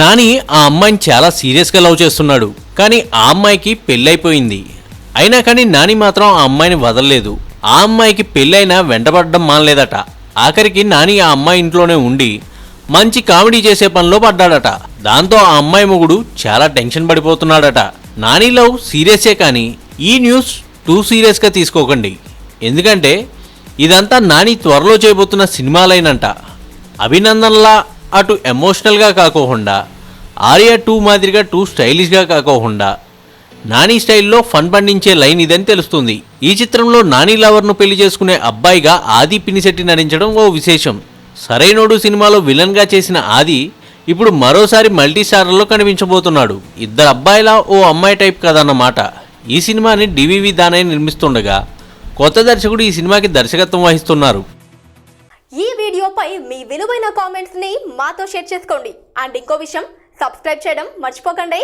నాని ఆ అమ్మాయిని చాలా సీరియస్గా లవ్ చేస్తున్నాడు కానీ ఆ అమ్మాయికి పెళ్ళైపోయింది. అయినా కానీ నాని మాత్రం ఆ అమ్మాయిని వదలలేదు. ఆ అమ్మాయికి పెళ్ళైనా వెంటపడడం మానలేదట. ఆఖరికి నాని ఆ అమ్మాయి ఇంట్లోనే ఉండి మంచి కామెడీ చేసే పనిలో పడ్డాడట. దాంతో ఆ అమ్మాయి మొగుడు చాలా టెన్షన్ పడిపోతున్నాడట. నాని లవ్ సీరియసే కానీ ఈ న్యూస్ టూ సీరియస్గా తీసుకోకండి. ఎందుకంటే ఇదంతా నాని త్వరలో చేయబోతున్న సినిమాలైనంట. అభినందనలా అటు ఎమోషనల్గా కాకోకుండా ఆర్యా టూ మాదిరిగా టూ స్టైలిష్గా కాకోకుండా నాని స్టైల్లో ఫన్ పండించే లైన్ ఇదని తెలుస్తుంది. ఈ చిత్రంలో నాని లవర్ను పెళ్ళి చేసుకునే అబ్బాయిగా ఆది పినిశెట్టి నటించడం ఓ విశేషం. సరైనోడు సినిమాలో విలన్గా చేసిన ఆది ఇప్పుడు మరోసారి మల్టీస్టార్లో కనిపించబోతున్నాడు. ఇద్దరు అబ్బాయిలా ఓ అమ్మాయి టైప్ కదన్నమాట. ఈ సినిమాని డివివి దానయ్య నిర్మిస్తుండగా కొత్త దర్శకుడు ఈ సినిమాకి దర్శకత్వం వహిస్తున్నారు. ఈ వీడియోపై మీ విలువైన కామెంట్స్ని మాతో షేర్ చేసుకోండి. అండ్ ఇంకో విషయం సబ్స్క్రైబ్ చేయడం మర్చిపోకండి.